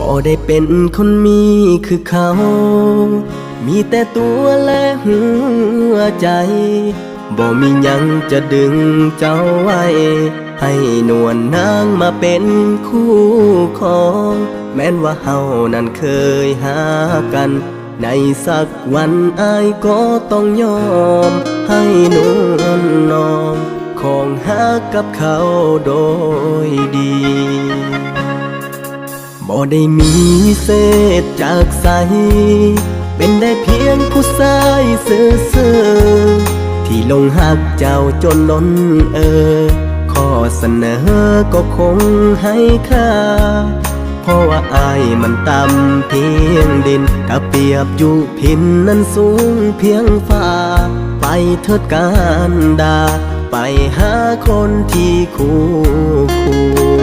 บ่ได้เป็นคนมีคือเขา มีแต่ตัวและหัวใจ บ่มียังจะดึงเจ้าไว้ ให้นวลนางมาเป็นคู่ครอง แม้นว่าเฮานั้นเคยหากัน ในสักวันอายก็ต้องยอม ให้นวลนอม ของหากับเขาโดยดี บ่ได้มีเศษจากใส เป็นได้เพียงผู้ชายเสื่อเสื่อที่ลงหักเจ้าจนล้นเออ ข้อเสนอก็คงให้ค่า เพราะว่าอายมันต่ำเพียงดินถ้าเปรียบอยู่พินนั้นสูงเพียงฟ้า ไปเถิดการดา ไปหาคนที่คู่ควร